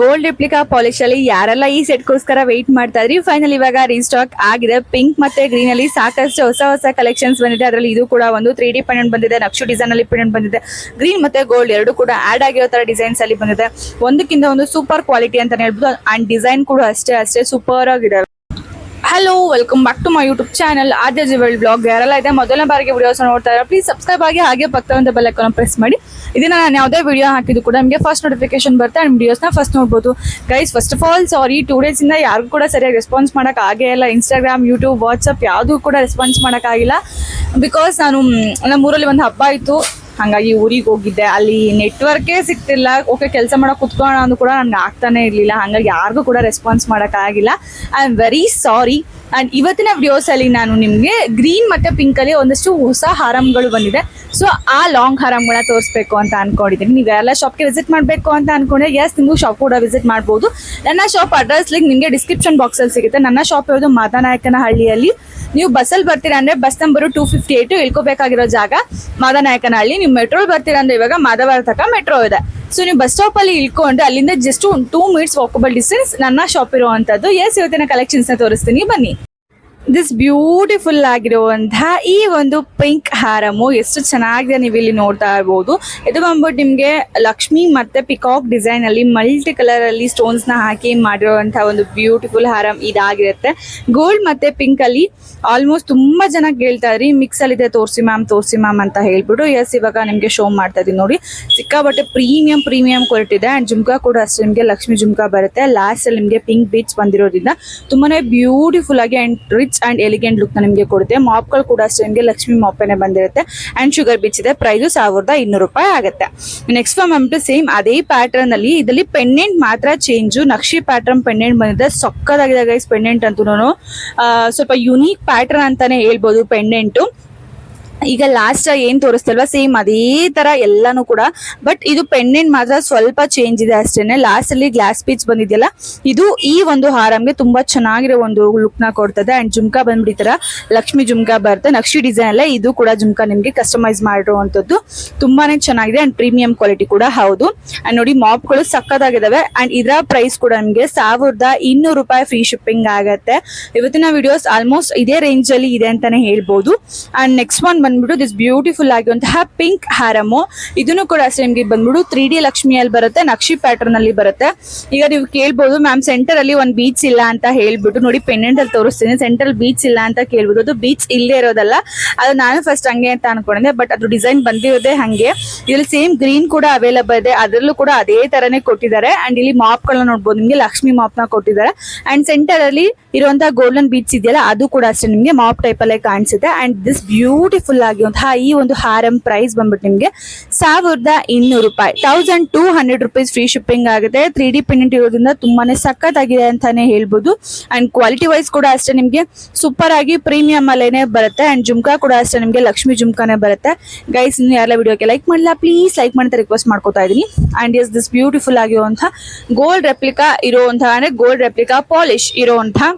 Gold replica polish ಅಲ್ಲಿ ಯಾರೆಲ್ಲ ಈ ಸೆಟ್ಗೋಸ್ಕರ ವೆಯ್ಟ್ ಮಾಡ್ತಾ ಇದ್ರಿ? ಫೈನಲ್ ಇವಾಗ ರೀಸ್ಟಾಕ್ ಆಗಿದೆ. ಪಿಂಕ್ ಮತ್ತೆ ಗ್ರೀನ್ ಅಲ್ಲಿ ಸಾಕಷ್ಟು ಹೊಸ ಹೊಸ ಕಲೆಕ್ಷನ್ಸ್ ಬಂದಿದೆ. ಅದರಲ್ಲಿ ಇದು ಕೂಡ ಒಂದು ತ್ರೀ ಡಿ ಬಂದಿದೆ. ನಕ್ಷು ಡಿಸೈನ್ ಅಲ್ಲಿ ಪೆಂಡೆಂಟ್ ಬಂದಿದೆ. ಗ್ರೀನ್ ಮತ್ತೆ ಗೋಲ್ಡ್ ಎರಡು ಕೂಡ ಆಡ್ ಆಗಿರೋ ತರ ಡಿಸೈನ್ಸ್ ಅಲ್ಲಿ ಬಂದಿದೆ. ಒಂದಕ್ಕಿಂತ ಒಂದು ಸೂಪರ್ ಕ್ವಾಲಿಟಿ ಅಂತಾನೆ ಹೇಳ್ಬೋದು. ಅಂಡ್ ಡಿಸೈನ್ ಕೂಡ ಅಷ್ಟೇ ಅಷ್ಟೇ ಸೂಪರ್ ಆಗಿದೆ. Hello welcome back to my YouTube channel Aadya jewel blog ಯಾರೆಲ್ಲ ಇದೆ, ಮೊದಲನೇ ಬಾರಿಗೆ ವಿಡಿಯೋಸ್ ನೋಡ್ತಾ ಇದ್ದಾರೆ ಪ್ಲೀಸ್ ಸಬ್ಸ್ಕ್ರೈಬ್ ಆಗಿ ಹಾಗೆ ಪಕ್ಕದ ಐಕಾನ್ ಪ್ರೆಸ್ ಮಾಡಿ. ಇದನ್ನ ನಾನು ಯಾವುದೇ ವಿಡಿಯೋ ಹಾಕಿದ್ದು ಕೂಡ ನಿಮಗೆ ಫಸ್ಟ್ ನೋಟಿಫಿಕೇಶನ್ ಬರುತ್ತೆ ಆ್ಯಂಡ್ ವಿಡಿಯೋಸ್ನ ಫಸ್ಟ್ ನೋಡ್ಬೋದು. Guys first of all sorry two ಡೇಸಿಂದ ಯಾರಿಗೂ ಕೂಡ ಸರಿಯಾಗಿ ರೆಸ್ಪಾನ್ಸ್ ಮಾಡೋಕೆ ಆಗೇ ಇಲ್ಲ. ಇನ್ಸ್ಟಾಗ್ರಾಮ್ ಯೂಟ್ಯೂಬ್ ವಾಟ್ಸಪ್ ಯಾವುದೂ ಕೂಡ ರೆಸ್ಪಾನ್ಸ್ ಮಾಡೋಕ್ಕಾಗಿಲ್ಲ ಬಿಕಾಸ್ ನಾನು ನಮ್ಮ ಊರಲ್ಲಿ ಒಂದು ಹಬ್ಬ ಇತ್ತು. ಹಾಗಾಗಿ ಊರಿಗೆ ಹೋಗಿದ್ದೆ. ಅಲ್ಲಿ ನೆಟ್ವರ್ಕೇ ಸಿಗ್ತಿಲ್ಲ. ಓಕೆ ಕೆಲಸ ಮಾಡೋ ಕುತ್ಕೋಣ ಅಂದ್ರೂ ಕೂಡ ನನ್ಗೆ ಆಗ್ತಾನೆ ಇರಲಿಲ್ಲ. ಹಾಗಾಗಿ ಯಾರಿಗೂ ಕೂಡ ರೆಸ್ಪಾನ್ಸ್ ಮಾಡೋಕ್ಕಾಗಿಲ್ಲ I am very sorry and ಇವತ್ತಿನ ವಿಡಿಯೋಸಲ್ಲಿ ನಾನು ನಿಮಗೆ ಗ್ರೀನ್ ಮತ್ತು ಪಿಂಕಲ್ಲಿ ಒಂದಷ್ಟು ಹೊಸ ಹಾರಮ್ಗಳು ಬಂದಿದೆ. ಸೊ ಆ ಲಾಂಗ್ ಹಾರಮ್ಗಳನ್ನ ತೋರಿಸ್ಬೇಕು ಅಂತ ಅನ್ಕೊಂಡಿದ್ದೀನಿ. ನೀವು ಎಲ್ಲ ಶಾಪ್ಗೆ ವಿಸಿಟ್ ಮಾಡಬೇಕು ಅಂತ ಅನ್ಕೊಂಡ್ರೆ ಎಸ್ ನಿಮಗೂ ಶಾಪ್ ಕೂಡ ವಿಸಿಟ್ ಮಾಡ್ಬೋದು. ನನ್ನ ಶಾಪ್ ಅಡ್ರೆಸ್ ಲಿಂಕ್ ನಿಮಗೆ ಡಿಸ್ಕ್ರಿಪ್ಷನ್ ಬಾಕ್ಸಲ್ಲಿ ಸಿಗುತ್ತೆ. ನನ್ನ ಶಾಪ್ ಇರೋದು ಮಾದನಾಯಕನಹಳ್ಳಿಯಲ್ಲಿ. ನೀವು ಬಸ್ಸಲ್ಲಿ ಬರ್ತೀರಾ ಅಂದ್ರೆ bus number two fifty eight ಇಳ್ಕೋಬೇಕಾಗಿರೋ ಜಾಗ ಮಾದನಾಯಕನಹಳ್ಳಿ. ನೀವು ಮೆಟ್ರೋಲ್ ಬರ್ತೀರಾ ಅಂದ್ರೆ ಇವಾಗ ಮಾಧವರ ತನಕ ಮೆಟ್ರೋ ಇದೆ. ಸೊ ನೀವು ಬಸ್ ಸ್ಟಾಪ್ ಅಲ್ಲಿ ಇಳ್ಕೊಂಡು ಅಲ್ಲಿಂದ ಜಸ್ಟ್ ಒಂದು ಟೂ ಮಿನಿಟ್ಸ್ ವಾಕಬಲ್ ಡಿಸ್ಟೆನ್ಸ್ ನನ್ನ ಶಾಪ್ ಇರುವಂತದ್ದು. ಎಸ್ ಇವತ್ತಿನ ಕಲೆಕ್ಷನ್ಸ್ನ ತೋರಿಸ್ತೀನಿ. ಬನ್ನಿ. ದಿಸ್ ಬ್ಯೂಟಿಫುಲ್ ಆಗಿರುವಂತಹ ಈ ಒಂದು ಪಿಂಕ್ ಹಾರಮು ಎಷ್ಟು ಚೆನ್ನಾಗಿದೆ ನೀವು ಇಲ್ಲಿ ನೋಡ್ತಾ ಇರಬಹುದು ಇದು ಬಂದ್ಬಿಟ್ಟು ನಿಮ್ಗೆ ಲಕ್ಷ್ಮಿ ಮತ್ತೆ ಪಿಕಾಕ್ ಡಿಸೈನ್ ಅಲ್ಲಿ ಮಲ್ಟಿ ಕಲರ್ ಅಲ್ಲಿ ಸ್ಟೋನ್ಸ್ನ ಹಾಕಿ ಮಾಡಿರುವಂತಹ ಒಂದು ಬ್ಯೂಟಿಫುಲ್ ಹಾರಂ ಇದಾಗಿರುತ್ತೆ. ಗೋಲ್ಡ್ ಮತ್ತೆ ಪಿಂಕ್ ಅಲ್ಲಿ ಆಲ್ಮೋಸ್ಟ್ ತುಂಬಾ ಜನ ಕೇಳ್ತಾ ಇದ್ರಿ ಮಿಕ್ಸ್ ಅಲ್ಲಿ ಇದೆ, ತೋರಿಸಿ ಮ್ಯಾಮ್ ತೋರಿಸಿ ಮ್ಯಾಮ್ ಅಂತ ಹೇಳ್ಬಿಟ್ಟು. ಎಸ್ ಇವಾಗ ನಿಮ್ಗೆ ಶೋ ಮಾಡ್ತಾ ಇದೀನಿ ನೋಡಿ. ಸಿಕ್ಕಾಬಟ್ಟೆ ಪ್ರೀಮಿಯಂ ಪ್ರೀಮಿಯಂ ಕ್ವಾಲಿಟಿ ಇದೆ. ಅಂಡ್ ಜುಮ್ಕಾ ಕೂಡ ಅಷ್ಟೇ, ನಿಮಗೆ ಲಕ್ಷ್ಮಿ ಜುಮ್ಕಾ ಬರುತ್ತೆ. ಲಾಸ್ಟ್ ಅಲ್ಲಿ ನಿಮಗೆ ಪಿಂಕ್ ಬೀಚ್ ಬಂದಿರೋದ್ರಿಂದ ತುಂಬಾನೇ ಬ್ಯೂಟಿಫುಲ್ ಆಗಿ and rich and elegant look ನಿಮಗೆ ಕೊಡುತ್ತೆ. ಮಾಪ್ಗಳು ಕೂಡ ಅಷ್ಟೇ, ನಿಮಗೆ ಲಕ್ಷ್ಮಿ ಮಾಪೇನೆ ಬಂದಿರುತ್ತೆ. ಅಂಡ್ ಶುಗರ್ ಬೀಚ್ ಇದೆ ಪ್ರೈಸು ಸಾವಿರದ ಇನ್ನೂರು ರೂಪಾಯಿ ಆಗುತ್ತೆ. ನೆಕ್ಸ್ಟ್ ಫಾರ್ಮ್ ಅಂದ್ಬಿಟ್ಟು ಸೇಮ್ ಅದೇ ಪ್ಯಾಟರ್ನ್ ಅಲ್ಲಿ, ಇದರಲ್ಲಿ ಪೆಂಡೆಂಟ್ ಮಾತ್ರ ಚೇಂಜು ನಕ್ಷಿ ಪ್ಯಾಟರ್ನ್ ಪೆಂಡೆಂಟ್ ಬಂದಿದೆ. ಸೊಕ್ಕದಾಗಿದೆ ಗೈಸ್ ಪೆಂಡೆಂಟ್ ಅಂತೂ ಸ್ವಲ್ಪ ಯುನೀಕ್ ಪ್ಯಾಟರ್ನ್ ಅಂತಾನೆ ಹೇಳ್ಬೋದು ಪೆಂಡೆಂಟು ಈಗ ಲಾಸ್ಟ್ ಏನ್ ತೋರಿಸ್ತಲ್ವಾ? ಸೇಮ್ ಅದೇ ತರ ಎಲ್ಲಾನು ಕೂಡ. ಬಟ್ ಇದು ಪೆಂಡೆಂಟ್ ಮಾತ್ರ ಸ್ವಲ್ಪ ಚೇಂಜ್ ಇದೆ ಅಷ್ಟೇನೆ. ಲಾಸ್ಟ್ ಅಲ್ಲಿ ಗ್ಲಾಸ್ ಪೀಚ್ ಬಂದಿದೆಯಲ್ಲ, ಇದು ಈ ಒಂದು ಹಾರಂಗೆ ತುಂಬಾ ಚೆನ್ನಾಗಿರೋ ಒಂದು ಲುಕ್ನ ಕೊಡ್ತದೆ. ಅಂಡ್ ಜುಮ್ಕಾ ಬಂದ್ಬಿಟ್ಟಿರ ಲಕ್ಷ್ಮಿ ಜುಮ್ಕಾ ಬರುತ್ತೆ ನಕ್ಷಿ ಡಿಸೈನ್ ಅಲ್ಲ, ಇದು ಕೂಡ ಜುಮ್ಕಾ ನಿಮ್ಗೆ ಕಸ್ಟಮೈಸ್ ಮಾಡಿರುವಂತದ್ದು. ತುಂಬಾನೇ ಚೆನ್ನಾಗಿದೆ ಅಂಡ್ ಪ್ರೀಮಿಯಂ ಕ್ವಾಲಿಟಿ ಕೂಡ, ಹೌದು. ಅಂಡ್ ನೋಡಿ ಮಾಪ್ಗಳು ಸಕ್ಕದಾಗಿದಾವೆ ಅಂಡ್ ಇದರ ಪ್ರೈಸ್ ಕೂಡ ನಿಮ್ಗೆ ಸಾವಿರದ ಇನ್ನೂರು ರೂಪಾಯಿ ಫ್ರೀ ಶಿಪ್ಪಿಂಗ್ ಆಗತ್ತೆ. ಇವತ್ತಿನ ವಿಡಿಯೋಸ್ ಆಲ್ಮೋಸ್ಟ್ ಇದೇ ರೇಂಜ್ ಅಲ್ಲಿ ಇದೆ ಅಂತಾನೆ ಹೇಳ್ಬೋದು. ಅಂಡ್ ನೆಕ್ಸ್ಟ್ ಒನ್ ಬಂದ್ಬಿಟ್ಟು ದಿಸ್ ಬ್ಯೂಟಿಫುಲ್ ಆಗಿರುವಂತಹ ಪಿಂಕ್ ಹ್ಯಾರಮು ಇದನ್ನು ಕೂಡ ಅಷ್ಟೇ ನಿಮ್ಗೆ ಬಂದ್ಬಿಟ್ಟು ತ್ರೀ ಡಿ ಲಕ್ಷ್ಮಿಯಲ್ಲಿ ಬರುತ್ತೆ, ನಕ್ಷಿ ಪ್ಯಾಟರ್ನ್ ಅಲ್ಲಿ ಬರುತ್ತೆ. ಈಗ ನೀವು ಕೇಳ್ಬೋದು ಮ್ಯಾಮ್ ಸೆಂಟರ್ ಅಲ್ಲಿ ಒಂದು ಬೀಚ್ ಇಲ್ಲ ಅಂತ ಹೇಳ್ಬಿಟ್ಟು ನೋಡಿ ಪೆಂಡೆಂಟ್ ಅಲ್ಲಿ ತೋರಿಸ್ತೀನಿ. ಸೆಂಟ್ರಲ್ ಬೀಚ್ ಇಲ್ಲ ಅಂತ ಕೇಳ್ಬೋದು. ಅದು ಬೀಚ್ ಇಲ್ಲೇ ಇರೋದಲ್ಲ, ಅದು ನಾನು ಫಸ್ಟ್ ಹಂಗೆ ಅಂತ ಅನ್ಕೊಂಡಿದ್ದೆ ಬಟ್ ಅದು ಡಿಸೈನ್ ಬಂದಿರೋದೇ ಹಂಗೆ. ಇಲ್ಲಿ ಸೇಮ್ ಗ್ರೀನ್ ಕೂಡ ಅವೈಲಬಲ್ ಇದೆ. ಅದರಲ್ಲೂ ಕೂಡ ಅದೇ ತರನೇ ಕೊಟ್ಟಿದ್ದಾರೆ. ಅಂಡ್ ಇಲ್ಲಿ ಮಾಪ್ ಗಳನ್ನ ನೋಡ್ಬೋದು ನಿಮ್ಗೆ, ಲಕ್ಷ್ಮಿ ಮಾಪ್ನ ಕೊಟ್ಟಿದ್ದಾರೆ. ಅಂಡ್ ಸೆಂಟರ್ ಅಲ್ಲಿ ಇರುವಂತಹ ಗೋಲ್ಡನ್ ಬೀಚ್ ಇದೆಯಲ್ಲ, ಅದು ಕೂಡ ಅಷ್ಟೇ ನಿಮ್ಗೆ ಮಾಪ್ ಟೈಪ್ ಅಲ್ಲೇ ಕಾಣಿಸುತ್ತೆ. ಅಂಡ್ ದಿಸ್ ಬ್ಯೂಟಿಫುಲ್ ಆಗಿರುವಂತಹ ಈ ಒಂದು ಹಾರಂ ಪ್ರೈಸ್ ಬಂದ್ಬಿಟ್ಟು ನಿಮಗೆ ಸಾವಿರದ ಇನ್ನೂರು ರೂಪಾಯಿ. Thousand two hundred rupees free shipping ಆಗುತ್ತೆ. ತ್ರೀ ಡಿ ಪ್ರಿಂಟ್ ಇರೋದ್ರಿಂದ ತುಂಬಾನೇ ಸಖತ್ತಾಗಿದೆ ಅಂತಾನೆ ಹೇಳ್ಬೋದು. ಅಂಡ್ ಕ್ವಾಲಿಟಿ ವೈಸ್ ಕೂಡ ಅಷ್ಟೇ ನಿಮಗೆ ಸೂಪರ್ ಆಗಿ ಪ್ರೀಮಿಯಂ ಅಲ್ಲೇನೆ ಬರುತ್ತೆ. ಅಂಡ್ ಜುಮ್ಕಾ ಕೂಡ ಅಷ್ಟೇ ನಿಮಗೆ ಲಕ್ಷ್ಮಿ ಜುಮ್ಕಾನೇ ಬರುತ್ತೆ. ಗೈಸ್ ಇನ್ನು ಯಾರ ವಿಡಿಯೋಗೆ ಲೈಕ್ ಮಾಡಿಲ್ಲ ಪ್ಲೀಸ್ ಲೈಕ್ ಮಾಡ್ತಾ ರಿಕ್ವೆಸ್ಟ್ ಮಾಡ್ಕೋತಾ ಇದೀನಿ. ಅಂಡ್ ಎಸ್ ದಿಸ್ ಬ್ಯೂಟಿಫುಲ್ ಆಗಿರುವಂತಹ ಗೋಲ್ಡ್ ರೆಪ್ಲಿಕಾ ಇರುವಂತಹ, ಅಂದ್ರೆ ಗೋಲ್ಡ್ ರೆಪ್ಲಿಕಾ ಪಾಲಿಶ್ ಇರುವಂತಹ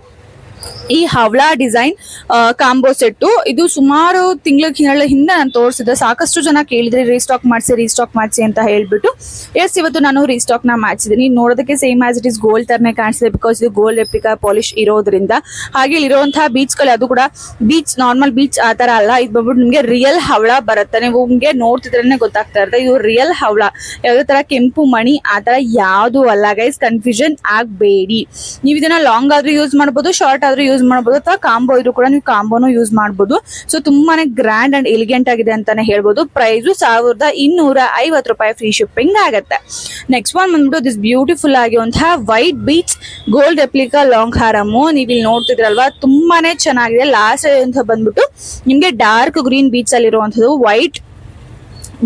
ಈ ಹವಳಾ ಡಿಸೈನ್ ಕಾಂಬೋ ಸೆಟ್ಟು. ಇದು ಸುಮಾರು ತಿಂಗಳ ಹಿಂದೆ ನಾನು ತೋರಿಸಿದೆ ಸಾಕಷ್ಟು ಜನ ಕೇಳಿದ್ರೆ ರೀಸ್ಟಾಕ್ ಮಾಡಿಸಿ ರೀಸ್ಟಾಕ್ ಮಾಡಿಸಿ ಅಂತ ಹೇಳ್ಬಿಟ್ಟು. ಎಸ್ ಇವತ್ತು ನಾನು ರೀಸ್ಟಾಕ್ನ ಮಾಡಿಸಿದ್ದೀನಿ. ನೋಡೋದಕ್ಕೆ same as it is gold ತರನೇ ಕಾಣಿಸಿದೆ ಬಿಕಾಸ್ ಇದು ಗೋಲ್ಡ್ ರೆಪ್ಲಿಕಾ ಪಾಲಿಶ್ ಇರೋದ್ರಿಂದ. ಹಾಗೆ ಇಲ್ಲಿರುವಂತಹ ಬೀಚ್ಗಳು ಅದು ಕೂಡ ಬೀಚ್ ನಾರ್ಮಲ್ ಬೀಚ್ ಆ ತರ ಅಲ್ಲ. ಇದು ಬಂದ್ಬಿಟ್ಟು ನಿಮಗೆ ರಿಯಲ್ ಹವಳ ಬರುತ್ತೆ. ನೀವು ನಿಮಗೆ ನೋಡ್ತಿದ್ರೇನೆ ಗೊತ್ತಾಗ್ತಾ ಇರುತ್ತೆ. ಇದು ರಿಯಲ್ ಹವಳ ಯಾವುದೇ ತರ ಕೆಂಪು ಮಣಿ, ಆ ತರ ಯಾವುದು ಅಲ್ಲ. ಗೈಸ್ ಕನ್ಫ್ಯೂಷನ್ ಆಗಬೇಡಿ. ನೀವು ಇದನ್ನ ಲಾಂಗ್ ಆದ್ರೂ ಯೂಸ್ ಮಾಡ್ಬೋದು ಶಾರ್ಟ್ ಯೂಸ್ ಮಾಡಬಹುದು ಅಥವಾ ಕಾಂಬೋ ಇದ್ರು ಕೂಡ ನೀವು ಕಾಂಬೋನು ಯೂಸ್ ಮಾಡಬಹುದು ಸೊ ತುಂಬಾನೇ ಗ್ರ್ಯಾಂಡ್ ಅಂಡ್ ಎಲಿಗೆಂಟ್ ಆಗಿದೆ ಅಂತಾನೆ ಹೇಳ್ಬೋದು. ಪ್ರೈಸ್ ಸಾವಿರದ ಇನ್ನೂರ ಐವತ್ತು ರೂಪಾಯಿ ಫ್ರೀ ಶಿಪ್ಪಿಂಗ್ ಆಗುತ್ತೆ. ನೆಕ್ಸ್ಟ್ ಒನ್ ಬಂದ್ಬಿಟ್ಟು ದಿಸ್ ಬ್ಯೂಟಿಫುಲ್ ಆಗಿರುವಂತಹ white beads gold replica long ಹಾರಮು ನೀವು ಇಲ್ಲಿ ನೋಡ್ತಿದ್ರಲ್ವಾ? ತುಂಬಾನೇ ಚೆನ್ನಾಗಿದೆ. ಲಾಸ್ಟ್ ಅಂತ ಬಂದ್ಬಿಟ್ಟು ನಿಮ್ಗೆ ಡಾರ್ಕ್ ಗ್ರೀನ್ ಬೀಚ್ ಅಲ್ಲಿ ಇರುವಂತದ್ದು ವೈಟ್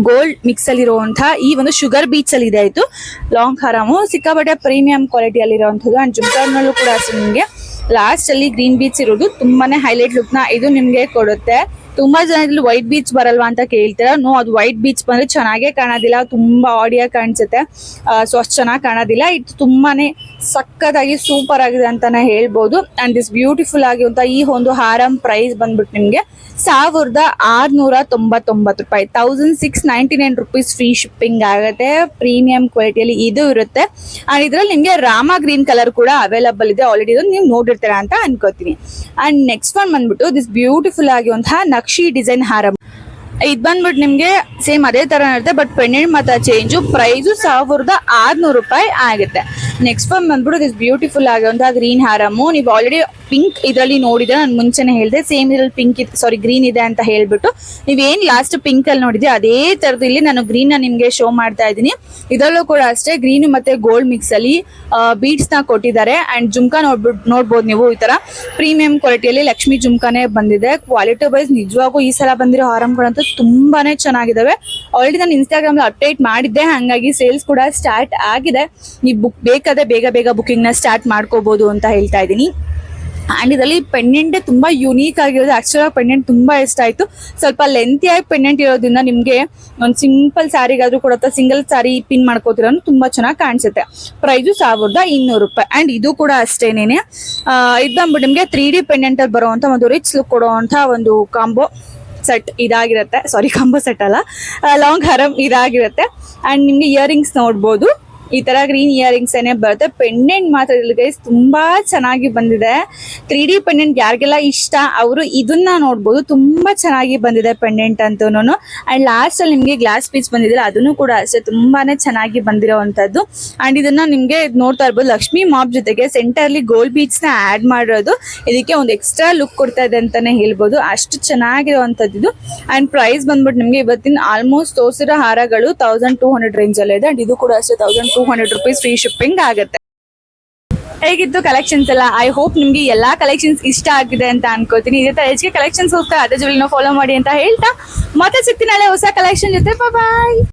ಗೋಲ್ಡ್ ಮಿಕ್ಸ್ ಅಲ್ಲಿರುವಂತಹ ಈ ಒಂದು ಶುಗರ್ ಬೀಚ್ ಅಲ್ಲಿ ಇದೆ ಆಯ್ತು ಲಾಂಗ್ ಹಾರಮು ಸಿಕ್ಕಾಪಟ್ಟೆ ಪ್ರೀಮಿಯಂ ಕ್ವಾಲಿಟಿ ಅಲ್ಲಿ ಇರುವಂತದ್ದು ಅಂಡ್ ಜುಮ್ಕಾರ್ನಲ್ಲೂ ಕೂಡ ನಿಮಗೆ. ಲಾಸ್ಟ್ ಅಲ್ಲಿ ಗ್ರೀನ್ ಬೀಚ್ ಇರೋದು ತುಂಬಾನೇ ಹೈಲೈಟ್ ಲುಕ್ನ ಇದು ನಿಮ್ಗೆ ಕೊಡುತ್ತೆ. ತುಂಬಾ ಜನ ಇಲ್ಲಿ ವೈಟ್ ಬೀಚ್ ಬರಲ್ವಾ ಅಂತ ಕೇಳ್ತೀರಾ? ನೋ ಅದು ವೈಟ್ ಬೀಚ್ ಬಂದ್ರೆ ಚೆನ್ನಾಗೇ ಕಾಣೋದಿಲ್ಲ, ತುಂಬಾ ಆಡಿಯಾ ಕಾಣಿಸುತ್ತೆ. ಸೊ ಅಷ್ಟು ಚೆನ್ನಾಗಿ ಕಾಣೋದಿಲ್ಲ. ಇದು ತುಂಬಾನೇ ಸಕ್ಕತ್ತಾಗಿ ಸೂಪರ್ ಆಗಿದೆ ಅಂತಾನೆ ಹೇಳ್ಬೋದು. ಅಂಡ್ ದಿಸ್ ಬ್ಯೂಟಿಫುಲ್ ಆಗಿರುವಂತ ಈ ಒಂದು ಹಾರಂ ಪ್ರೈಸ್ ಬಂದ್ಬಿಟ್ಟು ನಿಮ್ಗೆ ಸಾವಿರದ ಆರ್ನೂರ ತೊಂಬತ್ತೊಂಬತ್ತು ರೂಪಾಯಿ. Thousand six ninety nine rupees free shipping ಆಗುತ್ತೆ ಪ್ರೀಮಿಯಂ ಕ್ವಾಲಿಟಿಯಲ್ಲಿ ಇದು ಇರುತ್ತೆ. ಅಂಡ್ ಇದ್ರಲ್ಲಿ ನಿಮಗೆ ರಾಮ ಗ್ರೀನ್ ಕಲರ್ ಕೂಡ ಅವೈಲಬಲ್ ಇದೆ. ಆಲ್ರೆಡಿ ಇದನ್ನು ನೀವು ನೋಡಿರ್ತೀರಾ ಅಂತ ಅನ್ಕೋತೀನಿ. ಅಂಡ್ ನೆಕ್ಸ್ಟ್ ಒನ್ ಬಂದ್ಬಿಟ್ಟು ದಿಸ್ ಬ್ಯೂಟಿಫುಲ್ ಆಗಿರುವಂತಹ ನಕ್ಷಿ ಡಿಸೈನ್ ಹಾರ. ಇದು ಬಂದ್ಬಿಟ್ಟು ನಿಮಗೆ ಸೇಮ್ ಅದೇ ತರ ಇರುತ್ತೆ, ಬಟ್ ಪೆಂಡೆಂಟ್ ಮಾತ್ರ ಚೇಂಜು ಪ್ರೈಸು ಸಾವಿರದ ಆರ್ನೂರು ರೂಪಾಯಿ ಆಗುತ್ತೆ. ನೆಕ್ಸ್ಟ್ ಒನ್ ಬಂದ್ಬಿಟ್ಟು ದಿಸ್ ಬ್ಯೂಟಿಫುಲ್ ಆಗಿರುವಂತಹ ಗ್ರೀನ್ ಹಾರಮು, ನೀವು ಆಲ್ರೆಡಿ ಪಿಂಕ್ ಇದರಲ್ಲಿ ನೋಡಿದೆ ನಾನು ಮುಂಚೆನೆ ಹೇಳಿದೆ. ಸೇಮ್ ಇದ್ರಲ್ಲಿ ಪಿಂಕ್ ಇದೆ ಸಾರಿ ಗ್ರೀನ್ ಇದೆ ಅಂತ ಹೇಳ್ಬಿಟ್ಟು ನೀವೇನು ಲಾಸ್ಟ್ ಪಿಂಕ್ ಅಲ್ಲಿ ನೋಡಿದ್ರೆ ಅದೇ ತರದ್ದು ಇಲ್ಲಿ ನಾನು ಗ್ರೀನ್ನ ನಿಮ್ಗೆ ಶೋ ಮಾಡ್ತಾ ಇದ್ದೀನಿ. ಇದರಲ್ಲೂ ಕೂಡ ಅಷ್ಟೇ ಗ್ರೀನ್ ಮತ್ತೆ ಗೋಲ್ಡ್ ಮಿಕ್ಸ್ ಅಲ್ಲಿ ಬೀಡ್ಸ್ನ ಕೊಟ್ಟಿದ್ದಾರೆ. ಅಂಡ್ ಜುಮ್ಕಾ ನೋಡ್ಬಿಟ್ಟು ನೋಡ್ಬೋದು ನೀವು ಈ ತರ. ಪ್ರೀಮಿಯಂ ಕ್ವಾಲಿಟಿಯಲ್ಲಿ ಲಕ್ಷ್ಮಿ ಜುಮ್ಕಾನೇ ಬಂದಿದೆ. ಕ್ವಾಲಿಟಿ ವೈಸ್ ನಿಜವಾಗೂ ಈ ಸಲ ಬಂದಿರೋ ಹಾರಂಗಳಂತೂ ತುಂಬಾನೇ ಚೆನ್ನಾಗಿದ್ದಾವೆ ಆಲ್ರೆಡಿ ನಾನು ಇನ್ಸ್ಟಾಗ್ರಾಮ್ ಅಪ್ಡೇಟ್ ಮಾಡಿದ್ದೆ. ಹಂಗಾಗಿ ಸೇಲ್ಸ್ ಕೂಡ ಸ್ಟಾರ್ಟ್ ಆಗಿದೆ. ನೀವು ಬುಕ್ ಬೇಕಾದ್ರೆ ಬೇಗ ಬೇಗ ಬುಕಿಂಗ್ನ ಸ್ಟಾರ್ಟ್ ಮಾಡ್ಕೋಬಹುದು ಅಂತ ಹೇಳ್ತಾ ಇದ್ದೀನಿ. ಅಂಡ್ ಇದರಲ್ಲಿ ಪೆಂಡೆಂಟ್ ತುಂಬ ಯುನೀಕ್ ಆಗಿರೋದು. ಆಕ್ಚುಲ್ ಪೆಂಡೆಂಟ್ ತುಂಬ ಇಷ್ಟ ಆಯಿತು. ಸ್ವಲ್ಪ ಲೆಂತಿ ಆಗಿ ಪೆಂಡೆಂಟ್ ಇರೋದ್ರಿಂದ ನಿಮಗೆ ಒಂದು ಸಿಂಪಲ್ ಸ್ಯಾರಿಗಾದ್ರೂ ಕೂಡ ಸಿಂಗಲ್ ಸ್ಯಾರಿ ಪಿನ್ ಮಾಡ್ಕೋತಿರೋ ತುಂಬ ಚೆನ್ನಾಗಿ ಕಾಣಿಸುತ್ತೆ. ಪ್ರೈಸು ಸಾವಿರದ ಇನ್ನೂರು ರೂಪಾಯಿ. ಆ್ಯಂಡ್ ಇದು ಕೂಡ ಅಷ್ಟೇನೇನೆ. ಇದು ಬಂದ್ಬಿಟ್ಟು ನಿಮ್ಗೆ ತ್ರೀ ಡಿ ಪೆಂಡೆಂಟ್ ಅಲ್ಲಿ ಬರುವಂತ ಒಂದು ರಿಚ್ ಲುಕ್ ಕೊಡುವಂತ ಒಂದು ಕಾಂಬೋ ಸೆಟ್ ಇದಾಗಿರುತ್ತೆ. ಸಾರಿ ಕಾಂಬೋ ಸೆಟ್ ಅಲ್ಲ. ಲಾಂಗ್ ಹರಮ್ ಇದಾಗಿರುತ್ತೆ. ಆ್ಯಂಡ್ ನಿಮಗೆ ಇಯರಿಂಗ್ಸ್ ನೋಡ್ಬೋದು. ಈ ತರ ಗ್ರೀನ್ ಇಯರಿಂಗ್ಸ್ ಏನೇ ಬರುತ್ತೆ ಪೆಂಡೆಂಟ್ ಮಾತ್ರ ಗೈಸ್ ತುಂಬಾ ಚೆನ್ನಾಗಿ ಬಂದಿದೆ. ತ್ರೀ ಡಿ ಪೆಂಡೆಂಟ್ ಯಾರಿಗೆಲ್ಲ ಇಷ್ಟ, ಅವರು ಇದನ್ನ ನೋಡ್ಬೋದು. ತುಂಬಾ ಚೆನ್ನಾಗಿ ಬಂದಿದೆ ಪೆಂಡೆಂಟ್ ಅಂತೂ ಅಂಡ್ ಲಾಸ್ಟ್ ಅಲ್ಲಿ ನಿಮ್ಗೆ ಗ್ಲಾಸ್ ಪೀಸ್ ಬಂದಿದ್ರೆ ಅದನ್ನು ಕೂಡ ಅಷ್ಟೇ ತುಂಬಾನೇ ಚೆನ್ನಾಗಿ ಬಂದಿರೋವಂಥದ್ದು. ಅಂಡ್ ಇದನ್ನ ನಿಮ್ಗೆ ನೋಡ್ತಾ ಇರ್ಬೋದು, ಲಕ್ಷ್ಮಿ ಮಾಪ್ ಜೊತೆಗೆ ಸೆಂಟರ್ಲಿ ಗೋಲ್ಡ್ ಬೀಚ್ನ ಆಡ್ ಮಾಡಿರೋದು. ಇದಕ್ಕೆ ಒಂದು ಎಕ್ಸ್ಟ್ರಾ ಲುಕ್ ಕೊಡ್ತಾ ಇದೆ ಅಂತಾನೆ ಹೇಳ್ಬೋದು. ಅಷ್ಟು ಚೆನ್ನಾಗಿರುವಂತದ್ದು ಅಂಡ್ ಪ್ರೈಸ್ ಬಂದ್ಬಿಟ್ಟು ನಿಮ್ಗೆ ಇವತ್ತಿನ ಆಲ್ಮೋಸ್ಟ್ ತೋರಿಸಿರೋ ಹಾರಗಳು ತೌಸಂಡ್ ಟೂ ಹಂಡ್ರೆಡ್ ರೇಂಜ್ ಅಲ್ಲಿ ಇದೆ. ಅಂಡ್ ಇದು ಕೂಡ ಅಷ್ಟೇ thousand two hundred rupees free shipping ಆಗುತ್ತೆ. ಹೇಗಿತ್ತು ಕಲೆಕ್ಷನ್ಸ್ ಎಲ್ಲ? ಐ ಹೋಪ್ ನಿಮ್ಗೆ ಎಲ್ಲಾ ಕಲೆಕ್ಷನ್ಸ್ ಇಷ್ಟ ಆಗಿದೆ ಅಂತ ಅನ್ಕೋತೀನಿ. ಇದೇ ತರ ಹೆಚ್ಚಿಗೆ ಕಲೆಕ್ಷನ್ಸ್ ಹೋಗ್ತಾ ಅದೇ ಜೊತೆ ಫಾಲೋ ಮಾಡಿ ಅಂತ ಹೇಳ್ತಾ, ಮತ್ತೆ ಸಿಗ್ತೀನಿ ನಾಳೆ ಹೊಸ ಕಲೆಕ್ಷನ್ ಜೊತೆ. ಬಾಯ್